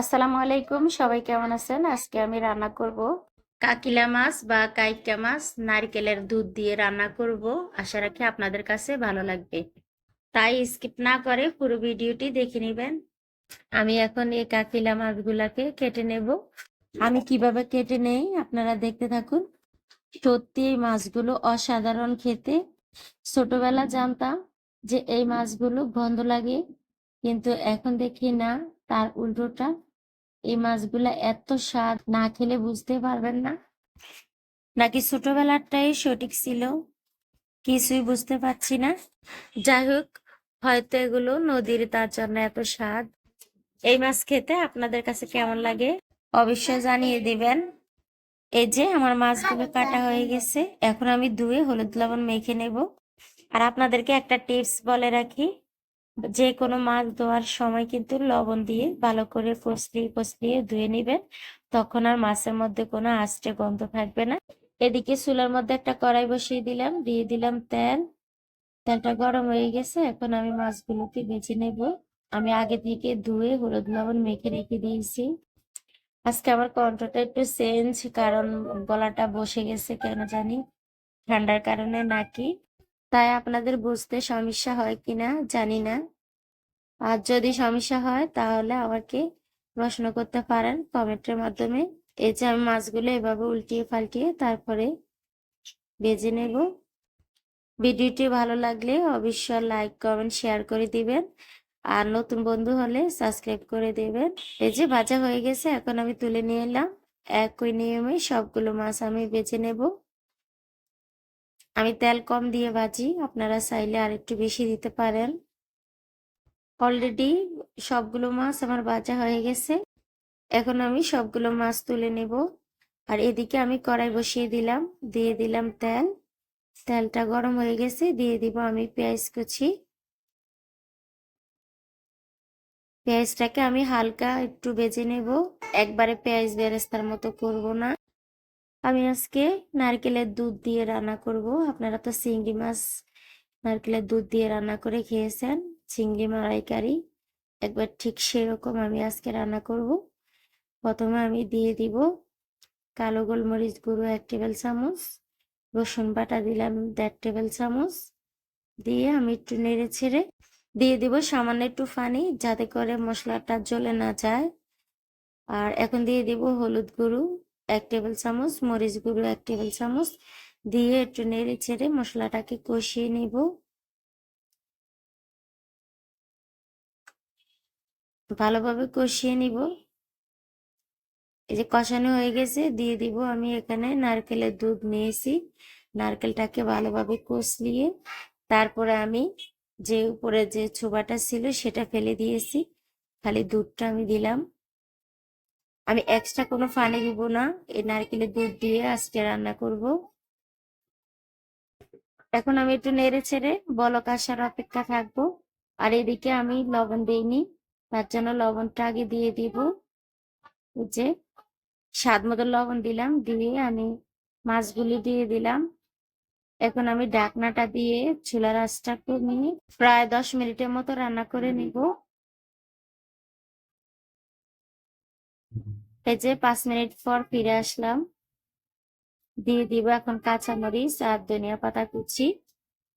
আসসালামু আলাইকুম, সবাই কেমন আছেন? আজকে আমি রান্না করব। কাকিলা মাছ বা কাইকা মাছ, নারকেলের দুধ দিয়ে রান্না করব। আশা রাখি আপনাদের কাছে ভালো লাগবে। তাই স্কিপ না করে পুরো ভিডিওটি দেখে নেবেন। আমি এখন এই কাকিলা মাছগুলাকে কেটে নেব। আমি কীভাবে কেটে নেই আপনারা দেখতে থাকুন। সত্যি এই মাছগুলো অসাধারণ খেতে। ছোটবেলা জানতাম যে এই মাছগুলো গন্ধ লাগে, কিন্তু এখন দেখি না। তার উল্টোটা, এই মাছগুলা এত স্বাদ না খেলে বুঝতে পারবেন না। নাকি ছোটবেলারটাই সঠিক ছিল, কিছুই বুঝতে পারছি না। যাই হোক, হয়তো এগুলো নদীর তার জন্য এত স্বাদ। এই মাছ খেতে আপনাদের কাছে কেমন লাগে অবশ্যই জানিয়ে দিবেন। এই যে আমার মাছগুলো কাটা হয়ে গেছে, এখন আমি ধুয়ে হলুদ লবণ মেখে নেব। আর আপনাদেরকে একটা টিপস বলে রাখি যে কোনো মাছ ধোয়ার সময় কিন্তু লবণ দিয়ে ভালো করে কষলিয়ে কষলিয়ে ধুয়ে নেবেন। তখন আর মাছের মধ্যে কোনো আষ্টে গন্ধ থাকবে না। এদিকে চুলার মধ্যে একটা কড়াই বসিয়ে দিলাম, দিয়ে দিলাম তেল। তেলটা গরম হয়ে গেছে, এখন আমি মাছগুলোকে বেছে নেব। আমি আগে থেকে ধুয়ে হলুদ লবণ মেখে রেখে দিয়েছি। আজকে আমার কণ্ঠটা একটু চেঞ্জ কারণ গলাটা বসে গেছে, কেন জানি? ঠান্ডার কারণে নাকি। তাই আপনাদের বুঝতে সমস্যা হয় কিনা জানি না। আর যদি সমস্যা হয় তাহলে আমাকে প্রশ্ন করতে পারেন কমেন্টের মাধ্যমে। এই যে আমি মাছগুলো এভাবে উল্টিয়ে পাল্টিয়ে তারপরে ভেজে নেব। ভিডিওটি ভালো লাগলে অবশ্যই লাইক কমেন্ট শেয়ার করে দিবেন। আর নতুন বন্ধু হলে সাবস্ক্রাইব করে দেবেন। এই যে ভাজা হয়ে গেছে, এখন আমি তুলে নিয়ে এলাম। একই নিয়মে সবগুলো মাছ আমি বেছে নেব। আমি তেল কম দিয়ে ভাজি, আপনারা চাইলে আর একটু বেশি দিতে পারেন। অলরেডি সবগুলো মাছ আমার ভাজা হয়ে গেছে। এখন আমি সবগুলো মাছ তুলে নেব। আর এদিকে আমি কড়াই বসিয়ে দিলাম, দিয়ে দিলাম তেল। তেলটা গরম হয়ে গেছে, দিয়ে দিব আমি পেঁয়াজ কুচি। পেঁয়াজটাকে আমি হালকা একটু বেজে নেব। একবারে পেঁয়াজ বেরেস্তার মতো করব না। আমি আজকে নারকেলের দুধ দিয়ে রান্না করব। আপনারা তো চিংড়ি মাছ নারকেলের দুধ দিয়ে রান্না করে খেয়েছেন, চিংড়ি, মালাইকারি, একবার ঠিক সেরকম আমি আজকে রান্না করব। প্রথমে আমি দিয়ে দিব কালো গোলমরিচ গুঁড়ো এক টেবিল চামচ, রসুন বাটা দিলাম দেড় টেবিল চামচ, দিয়ে আমি একটু নেড়ে ছেড়ে দিয়ে দিব সামান্য একটু পানি যাতে করে মশলাটা জ্বলে না যায়। আর এখন দিয়ে দিব হলুদ গুঁড়ো এক টেবিল চামচ, মরিচ গুঁড়ো এক টেবিল চামচ দিয়ে একটু নেড়ে ছেড়ে মশলাটাকে কষিয়ে নিব। ভালোভাবে কষিয়ে নিব। এই যে কষানো হয়ে গেছে, দিয়ে দিব আমি এখানে নারকেলের দুধ নিয়েছি। নারকেলটাকে ভালোভাবে কষলিয়ে তারপরে আমি যে উপরে যে ছোবাটা ছিল সেটা ফেলে দিয়েছি। খালি দুধটা আমি দিলাম। আমি এক্সট্রা কোনো পানি দিব না। এই নারকেলের দুধ দিয়ে আজকে রান্না করব। এখন আমি একটু নেড়ে ছেড়ে বলক আসার অপেক্ষা থাকব। আর এদিকে আমি লবণ দিইনি, তার জন্য লবণটা আগে দিয়ে দিব। যে স্বাদ মতো লবণ দিলাম, দিয়ে আমি মাছগুলি দিয়ে দিলাম। এখন আমি ঢাকনাটা দিয়ে চুলার আঁচটা কমিয়ে প্রায় দশ মিনিটের মতো রান্না করে নিব। এই যে পাঁচ মিনিট পর ফিরে আসলাম, দিয়ে দিব এখন কাঁচামরিচ আর ধনিয়া পাতা কুচি।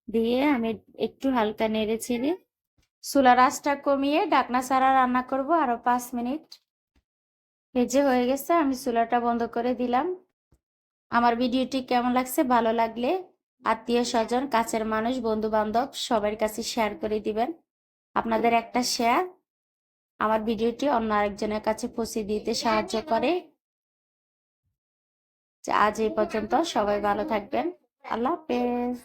দিয়ে আমি একটু হালকা নেড়ে ছেড়ে চুলার আঁচটা কমিয়ে ডাকনা ছাড়া রান্না করব আরও পাঁচ মিনিট। ভেজে হয়ে গেছে, আমি চুলাটা বন্ধ করে দিলাম। আমার ভিডিওটি কেমন লাগছে ভালো লাগলে আত্মীয় স্বজন, কাছের মানুষ বন্ধু বান্ধব সবার কাছে শেয়ার করে দিবেন। আপনাদের একটা শেয়ার আমার ভিডিওটি অন্য আরেকজনের কাছে পৌঁছে দিতে সাহায্য করে। আজ এই পর্যন্ত সবাই ভালো থাকবেন। আল্লাহ হাফেজ।